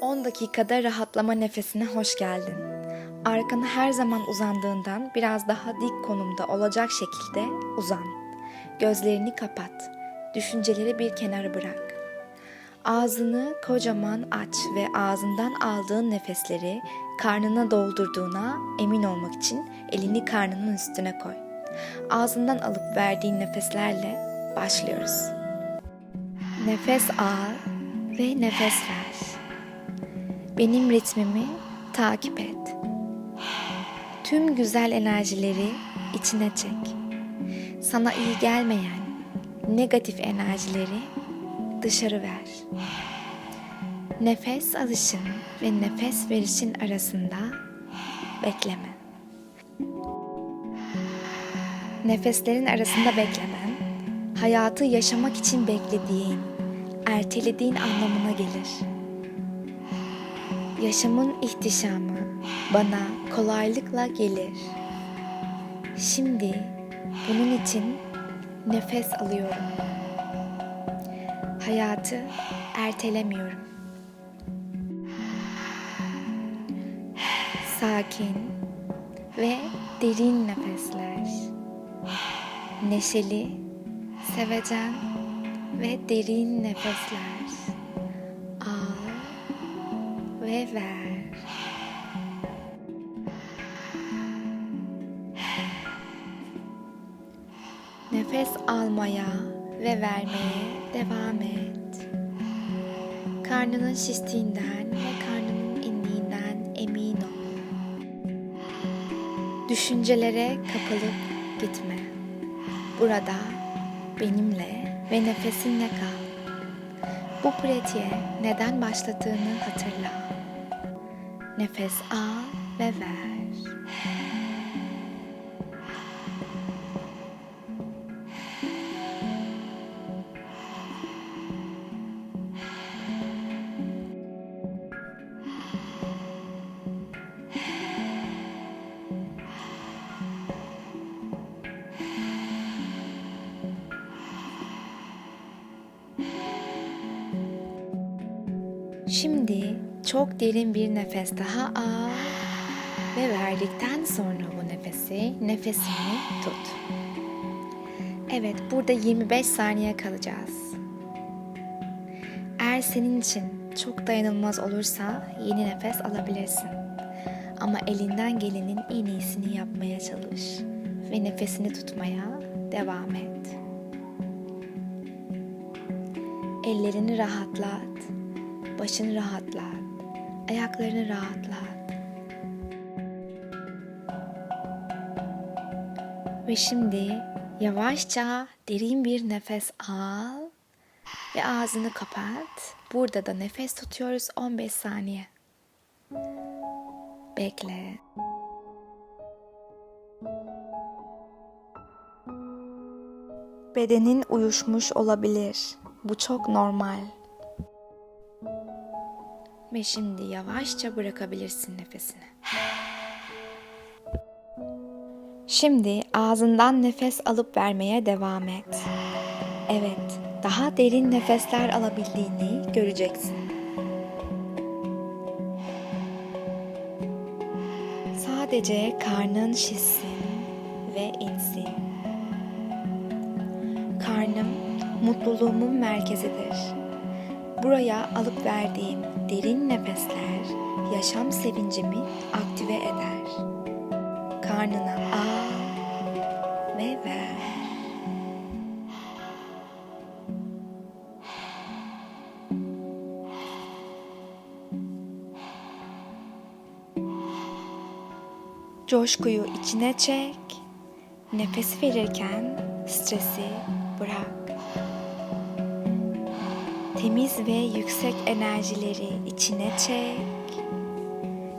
10 dakikada rahatlama nefesine hoş geldin. Arkanı her zaman uzandığından biraz daha dik konumda olacak şekilde uzan. Gözlerini kapat. Düşünceleri bir kenara bırak. Ağzını kocaman aç ve ağzından aldığın nefesleri karnına doldurduğuna emin olmak için elini karnının üstüne koy. Ağzından alıp verdiğin nefeslerle başlıyoruz. Nefes al ve nefes ver. Benim ritmimi takip et. Tüm güzel enerjileri içine çek. Sana iyi gelmeyen negatif enerjileri dışarı ver. Nefes alışın ve nefes verişin arasında bekleme. Nefeslerin arasında beklemen, hayatı yaşamak için beklediğin, ertelediğin anlamına gelir. Yaşamın ihtişamı bana kolaylıkla gelir. Şimdi bunun için nefes alıyorum. Hayatı ertelemiyorum. Sakin ve derin nefesler. Neşeli, sevecen ve derin nefesler. Ve ver. Nefes almaya ve vermeye devam et. Karnının şiştiğinden ve karnının indiğinden emin ol. Düşüncelere kapılıp gitme. Burada benimle ve nefesinle kal. Bu pratiğe neden başladığını hatırla. Nefes al ve ver. Şimdi çok derin bir nefes daha al ve verdikten sonra bu nefesi nefesini tut. Evet, burada 25 saniye kalacağız. Eğer senin için çok dayanılmaz olursa yeni nefes alabilirsin. Ama elinden gelenin en iyisini yapmaya çalış ve nefesini tutmaya devam et. Ellerini rahatlat, başını rahatlat, ayaklarını rahatlat. Ve şimdi yavaşça derin bir nefes al ve ağzını kapat. Burada da nefes tutuyoruz 15 saniye. Bekle. Bedenin uyuşmuş olabilir. Bu çok normal. Ve şimdi yavaşça bırakabilirsin nefesini. Şimdi ağzından nefes alıp vermeye devam et. Evet, daha derin nefesler alabildiğini göreceksin. Sadece karnın şişsin ve insin. Karnım mutluluğumun merkezidir. Buraya alıp verdiğim derin nefesler yaşam sevincimi aktive eder. Karnına al ve ver. Coşkuyu içine çek. Nefes verirken stresi bırak. Temiz ve yüksek enerjileri içine çek.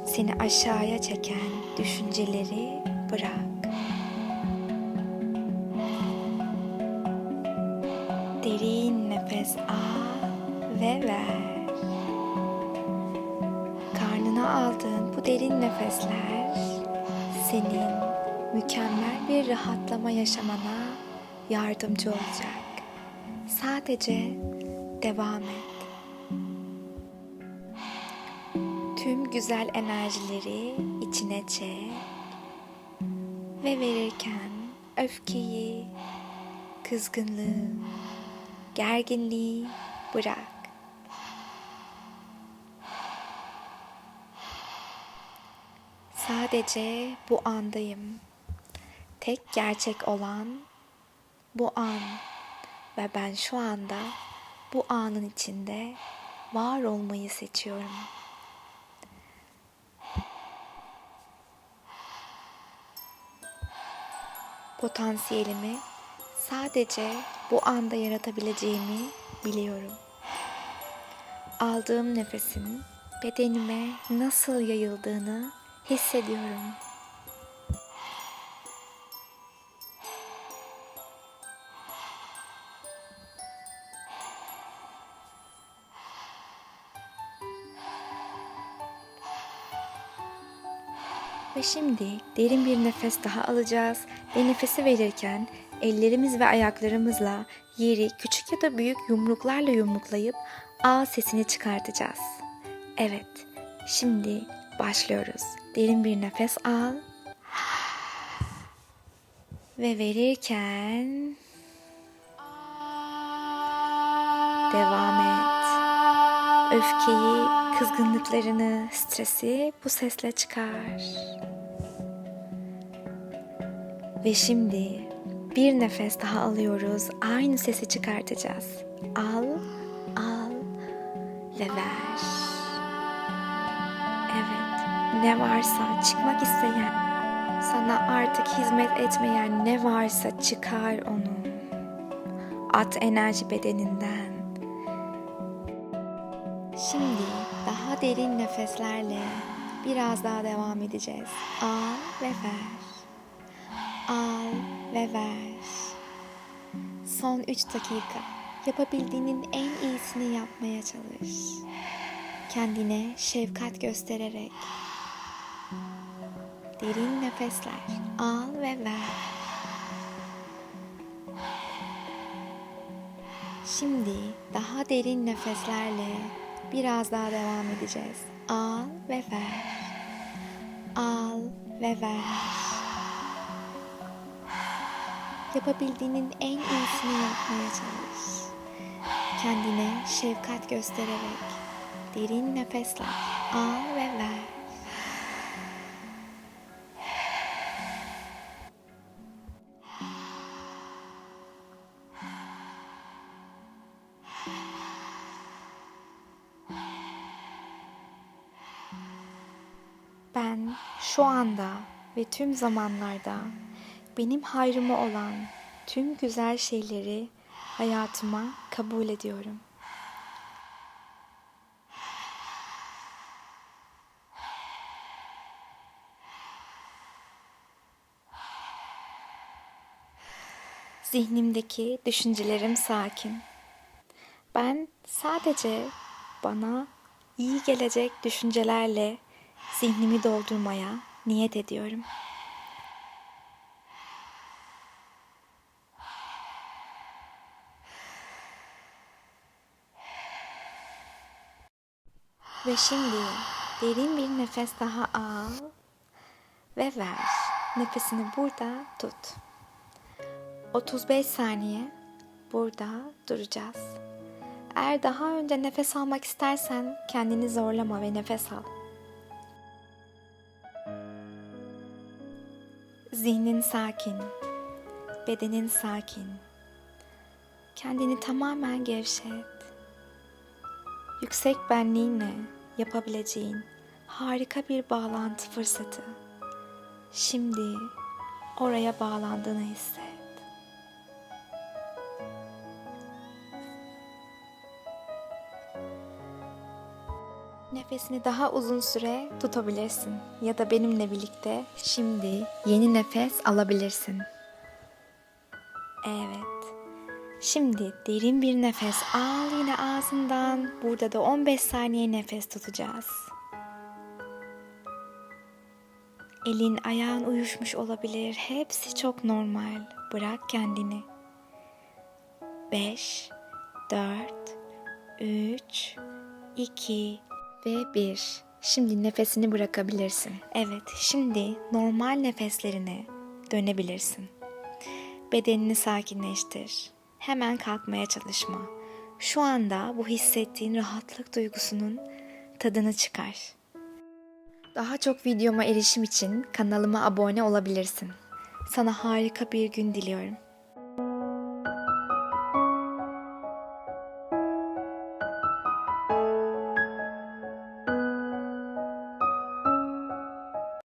Seni aşağıya çeken düşünceleri bırak. Derin nefes al ve ver. Karnına aldığın bu derin nefesler senin mükemmel bir rahatlama yaşamana yardımcı olacak. Sadece devam et. tüm güzel enerjileri içine çek ve verirken öfkeyi, kızgınlığı, gerginliği bırak. Sadece bu andayım. Tek gerçek olan bu an ve ben şu anda bu anın içinde var olmayı seçiyorum. Potansiyelimi sadece bu anda yaratabileceğimi biliyorum. Aldığım nefesin bedenime nasıl yayıldığını hissediyorum. Ve şimdi derin bir nefes daha alacağız ve nefesi verirken ellerimiz ve ayaklarımızla yeri küçük ya da büyük yumruklarla yumruklayıp A sesini çıkartacağız. Evet, şimdi başlıyoruz. Derin bir nefes al. Ve verirken devam et. Öfkeyi, kızgınlıklarını, stresi bu sesle çıkar. Ve şimdi bir nefes daha alıyoruz. Aynı sesi çıkartacağız. Al, al ve ver. Evet, ne varsa çıkmak isteyen, sana artık hizmet etmeyen ne varsa çıkar onu. At enerji bedeninden. Şimdi daha derin nefeslerle biraz daha devam edeceğiz. Al ve ver. Al ve ver. Son 3 dakika. Yapabildiğinin en iyisini yapmaya çalış. Kendine şefkat göstererek. Derin nefesler. Al ve ver. Şimdi daha derin nefeslerle biraz daha devam edeceğiz. Al ve ver. Al ve ver. Yapabildiğinin en iyisini yapmaya çalış. Kendine şefkat göstererek derin nefesler al ve ver. Ben şu anda ve tüm zamanlarda benim hayrıma olan tüm güzel şeyleri hayatıma kabul ediyorum. Zihnimdeki düşüncelerim sakin. Ben sadece bana iyi gelecek düşüncelerle zihnimi doldurmaya niyet ediyorum. Ve şimdi derin bir nefes daha al ve ver. Nefesini burada tut. 35 saniye burada duracağız. Eğer daha önce nefes almak istersen kendini zorlama ve nefes al. Zihnin sakin, bedenin sakin. Kendini tamamen gevşet. Yüksek benliğinle yapabileceğin harika bir bağlantı fırsatı. Şimdi oraya bağlandığını hisset. Nefesini daha uzun süre tutabilirsin ya da benimle birlikte şimdi yeni nefes alabilirsin. Evet. Şimdi derin bir nefes al yine ağzından. Burada da 15 saniye nefes tutacağız. Elin ayağın uyuşmuş olabilir. Hepsi çok normal. Bırak kendini. 5 4 3 2 ve 1. Şimdi nefesini bırakabilirsin. Evet, şimdi normal nefeslerine dönebilirsin. Bedenini sakinleştir. Hemen kalkmaya çalışma. Şu anda bu hissettiğin rahatlık duygusunun tadını çıkar. Daha çok videoma erişim için kanalıma abone olabilirsin. Sana harika bir gün diliyorum.